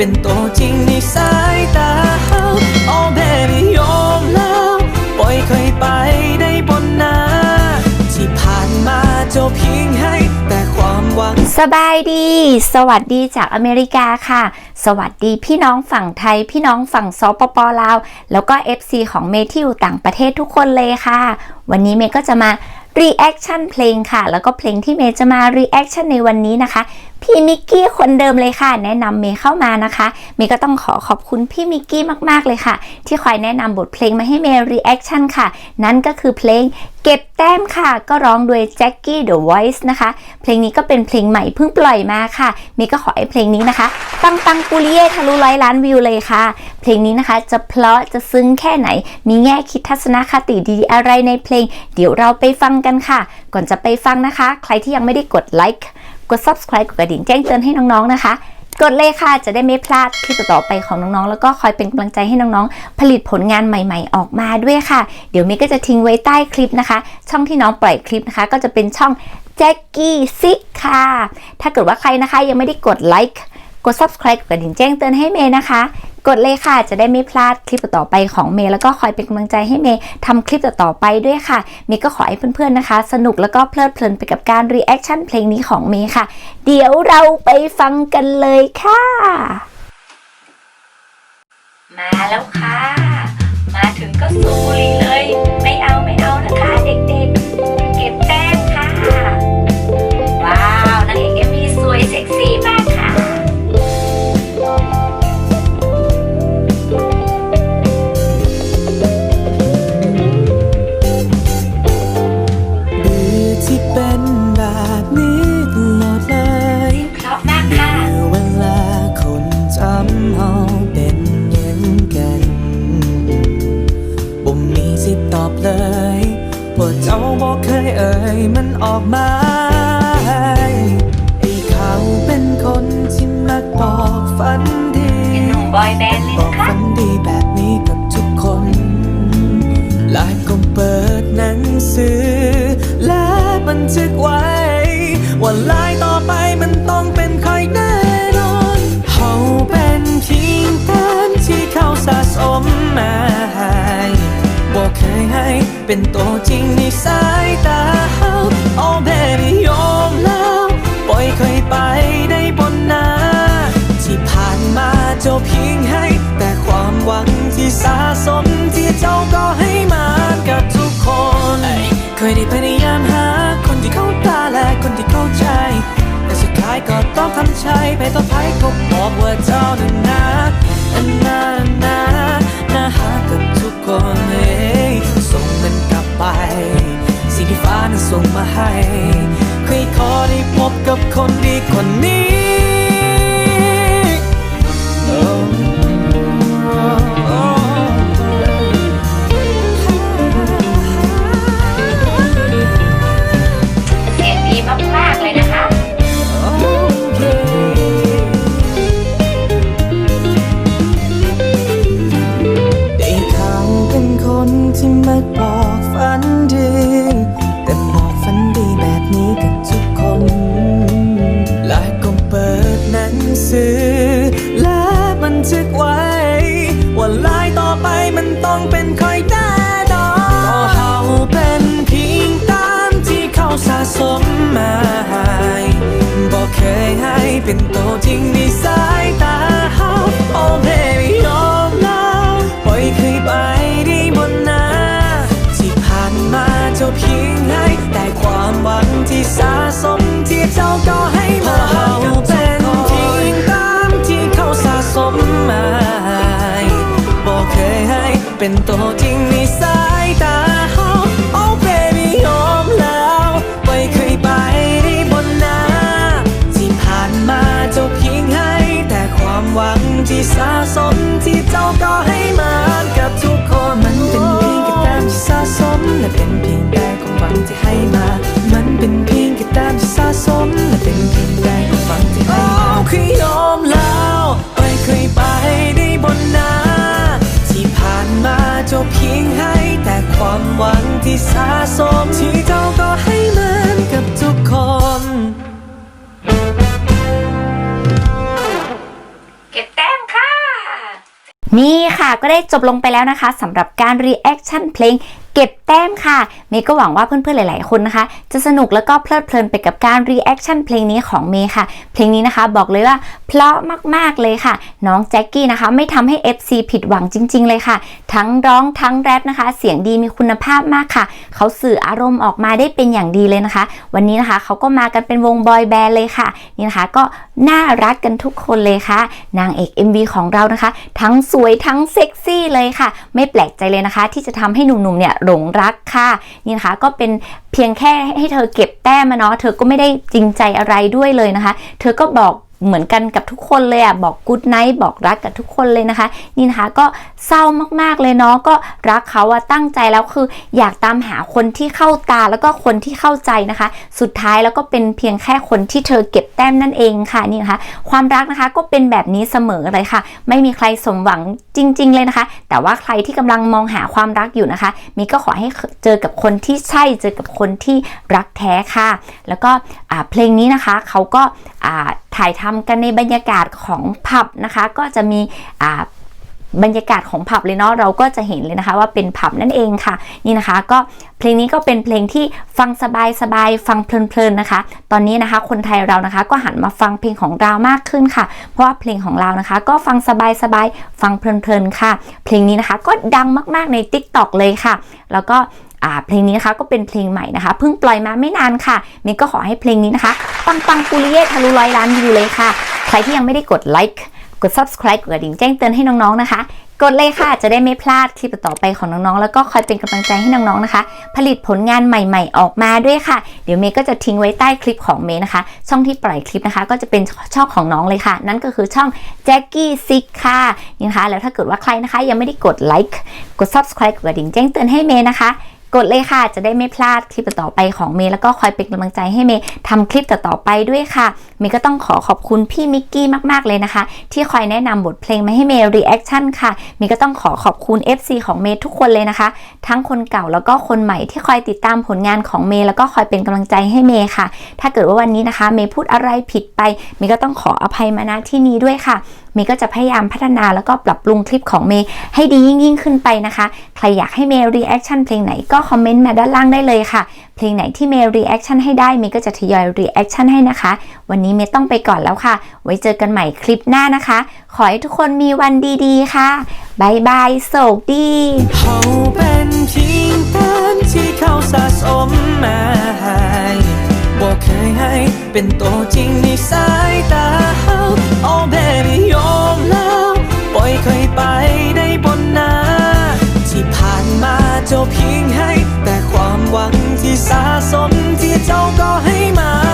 เป็นตัวจริงในสายตา Oh baby ยอมแล้วปล่อยเคยไปได้บนหน้าที่ผ่านมาเจ้าเพียงให้แต่ความหวังสบายดี สวัสดีจากอเมริกาค่ะ สวัสดีพี่น้องฝั่งไทย พี่น้องฝั่งสปปลาว แล้วก็ FC ของเมที่อยู่ต่างประเทศทุกคนเลยค่ะ วันนี้เมก็จะมา reaction เพลงค่ะ แล้วก็เพลงที่เมย์จะมา reaction ในวันนี้นะคะ พี่มิกกี้คนเดิมเลยค่ะ แนะนำเมย์เข้ามานะคะเมย์ก็ต้องขอขอบคุณพี่มิกกี้มากๆเลยค่ะ ที่คอยแนะนำบทเพลงมาให้เมย์ reaction ค่ะ นั่นก็คือเพลงเก็บแต้มค่ะก็ร้องโดย Jackie The Voice นะคะ เพลงนี้ก็เป็นเพลงใหม่เพิ่งปล่อยมาค่ะเมย์ก็ขอให้เพลงนี้นะคะปังปังปุริเย่ทะลุร้อยล้านวิวเลยค่ะ เพลงนี้นะคะจะเพราะจะซึ้งแค่ไหน มีแง่คิดทัศนคติดีๆอะไรในเพลง เดี๋ยวเราไปฟังกันค่ะ ก่อนจะไปฟังนะคะ ใครที่ยังไม่ได้กดไลค์ กด subscribe กดกระดิ่งแจ้งเตือนให้น้องๆนะคะ กดเลยค่ะจะได้ไม่พลาดคลิปต่อไปของน้องๆ แล้วก็คอยเป็นกำลังใจให้น้องๆ ผลิตผลงานใหม่ๆ ออกมาด้วยค่ะ เดี๋ยวเมย์ก็จะทิ้งไว้ใต้คลิปนะคะ ช่องที่น้องปล่อยคลิปนะคะ ก็จะเป็นช่องแจ็กกี้ซิกค่ะ ถ้าเกิดว่าใครนะคะยังไม่ได้กดไลค์ กด subscribe กดกระดิ่งแจ้งเตือนให้เมย์นะคะ กดเลยค่ะจะได้ไม่พลาดคลิปต่อไปของเมย์แล้วก็คอยเป็นกำลังใจให้เมย์ทำคลิปต่อไปด้วยค่ะ เมย์ก็ขอให้เพื่อนๆนะคะ สนุกแล้วก็เพลิดเพลินไปกับการ reaction เพลงนี้ของเมย์ค่ะ เดี๋ยวเราไปฟังกันเลยค่ะ มาแล้วค่ะ มาถึงก็สูบบุหรี่เลย ไม่เอาไม่เอานะคะเด็กๆ อยแบนด์เลยบอกนะคะฝันดีแบบนี้กับทุกคนและก็เปิดหนังสือ และบันทึกไว้ ว่าลายต่อไปมันต้องเป็นใครแน่นอนเขาเป็นเพียงแต้มที่เขาสะสมมาให้บอกเคยให้เป็นตัวจริงในสายตา Oh baby ยอมแล้วปล่อยเคยไปได้บนหน้าที่ผ่านมาเจ้า หวังที่สะสมที่เจ้าก็ให้มากับทุกคน เคยได้พยายามหาคนที่เข้าตาและคนที่เข้าใจ แต่สุดท้ายก็ต้องทำใจไปต่อไปก็บอกว่าเจ้านั้นนะอันนานานาหากับทุกคนเอ้ยส่งมันกลับไป สิ่งที่ฟ้านั้นส่งมาให้เคยขอได้พบกับคนดีคนนี้ เป็นตัวจริงในสายตา Oh baby ยอมแล้วปล่อยเคยไปได้บนหน้าที่ผ่านมาเจ้าเพียงให้แต่ความหวังที่สะสมที่เจ้าก็ให้มาเขาเป็นเพียงตามที่เขาสะสมมาบอกเคยให้เป็นตัวจริงในสาย ที่สะสมที่เจ้าก็ให้มากับทุกคนมันเป็นเพียงแค่แต้มที่สะสมและเป็นเพียงแต่ความหวังที่ให้มา มันเป็นเพียงแค่แต้มที่สะสมและเป็นเพียงแต่ความหวังที่ให้มาคือยอมแล้วไปเคยไปได้บนหน้าที่ผ่านมาเจ้าเพียงให้แต่ความหวังที่สะสมที่ นี่ค่ะก็ได้จบลงไปแล้วนะคะสำหรับการ reaction เพลง เก็บแต้มค่ะ เมย์ก็หวังว่าเพื่อนๆหลาย ๆ คนนะคะ จะสนุกแล้วก็เพลิดเพลินไปกับการ reaction เพลงนี้ของเมย์ค่ะ เพลงนี้นะคะบอกเลยว่าเพราะมากๆเลยค่ะ น้องแจ็คกี้นะคะ ไม่ทำให้ FC ผิดหวังจริง ๆ เลยค่ะ ทั้งร้องทั้งแรปนะคะ เสียงดีมีคุณภาพมากค่ะ เขาสื่ออารมณ์ออกมาได้เป็นอย่างดีเลยนะคะ วันนี้นะคะเขาก็มากันเป็นวงบอยแบนด์เลยค่ะ นี่นะคะก็น่ารักกันทุกคนเลยค่ะ นางเอก MV ของเรานะคะ ทั้งสวยทั้งเซ็กซี่เลยค่ะ ไม่แปลกใจเลยนะคะ ที่จะทำให้หนุ่มๆเนี่ยหลงรักค่ะ นี่นะคะก็เป็นเพียงแค่ให้เธอเก็บแต้มมาเนาะเธอก็ไม่ได้จริงใจอะไรด้วยเลยนะคะ เธอก็บอก เหมือนกันกับทุกคนเลยอะบอกกู๊ดไนท์บอกรักกับทุกคนเลยนะคะ นี่นะคะก็เศร้ามากๆเลยเนาะก็รักเขาอะตั้งใจแล้วคือ อยากตามหาคนที่เข้าตาแล้วก็คนที่เข้าใจนะคะ สุดท้ายแล้วก็เป็นเพียงแค่คนที่เธอเก็บแต้มนั่นเองค่ะนี่นะคะ ความรักนะคะก็เป็นแบบนี้เสมอเลยค่ะ ไม่มีใครสมหวังจริง ๆ เลยนะคะ แต่ว่าใครที่กำลังมองหาความรักอยู่นะคะ มีก็ขอให้เจอกับคนที่ใช่เจอกับคนที่รักแท้ค่ะ แล้วก็เพลงนี้นะคะเขาก็อ่า ถ่ายทำกันในบรรยากาศของผับนะคะ ก็จะมีอ่าบรรยากาศของผับเลยเนาะเราก็จะเห็นเลยนะคะว่าเป็นผับนั่นเองค่ะ นี่นะคะก็เพลงนี้ก็เป็นเพลงที่ฟังสบายสบายฟังเพลินๆนะคะ ตอนนี้นะคะคนไทยเรานะคะก็หันมาฟังเพลงของเรามากขึ้นค่ะ เพราะว่าเพลงของเรานะคะ ก็ฟังสบายสบายฟังเพลินๆค่ะ เพลงนี้นะคะก็ดังมากๆใน Tik t o อกเลยค่ะ แล้วก็เพลงนี้นะคะก็เป็นเพลงใหม่นะคะเพิ่งปล่อยมาไม่นานค่ะเมย์ก็ขอให้เพลงนี้นะคะ ปังปังๆปุริเย่ทะลุร้อยล้านวิวเลยค่ะ ใครที่ยังไม่ได้กดไลค์กด subscribe กดกระดิ่งแจ้งเตือนให้น้องๆนะคะ กดเลยค่ะจะได้ไม่พลาดคลิปต่อไปของน้องๆ แล้วก็คอยเป็นกำลังใจให้น้องๆนะคะ ผลิตผลงานใหม่ๆ ออกมาด้วยค่ะ เดี๋ยวเมย์ก็จะทิ้งไว้ใต้คลิปของเมย์นะคะ ช่องที่ปล่อยคลิปนะคะ ก็จะเป็นช่องของน้องเลยค่ะ นั่นก็คือช่องแจ็คกี้ซิกค่ะนี่นะคะแล้วถ้าเกิดว่าใครนะคะ ยังไม่ได้กดไลค์กด subscribe กดกระดิ่งแจ้งเตือนให้เมย์นะคะ กดเลยค่ะ จะได้ไม่พลาดคลิปต่อไปของเมย์แล้วก็คอยเป็นกำลังใจให้เมย์ทำคลิปต่อๆไปด้วยค่ะ เมย์ก็ต้องขอขอบคุณพี่มิกกี้มากๆเลยนะคะ ที่คอยแนะนำบทเพลงมาให้เมย์รีแอคชั่นค่ะ เมย์ก็ต้องขอขอบคุณ FC ของเมย์ทุกคนเลยนะคะ ทั้งคนเก่าแล้วก็คนใหม่ที่คอยติดตามผลงานของเมย์แล้วก็คอยเป็นกำลังใจให้เมย์ค่ะ ถ้าเกิดว่าวันนี้นะคะ เมย์พูดอะไรผิดไป เมย์ก็ต้องขออภัยมาณที่นี้ด้วยค่ะ มย์ก็จะพยายามพัฒนาแล้วก็ปรับปรุงคลิปของเมย์ให้ดียิ่งยิ่งขึ้นไปนะคะ ใครอยากให้เมย์รีแอคชั่นเพลงไหนก็คอมเมนต์มาด้านล่างได้เลยค่ะ เพลงไหนที่เมย์รีแอคชั่นให้ได้เมย์ก็จะทยอยรีแอคชั่นให้นะคะ วันนี้เมย์ต้องไปก่อนแล้วค่ะ ไว้เจอกันใหม่คลิปหน้านะคะ ขอให้ทุกคนมีวันดีๆ ค่ะบายบายโศกดีเขาเป็นเพียงแต้มที่เขาสะสมมาให้บอกเคยให้เป็นตัวจริงในสาย oh baby ยอมแล้วปล่อยค่อยไปได้บนนาที่ผ่านมาจ้เพียงให้ แต่ความหวังที่สะสมที่เจ้าก็ให้มา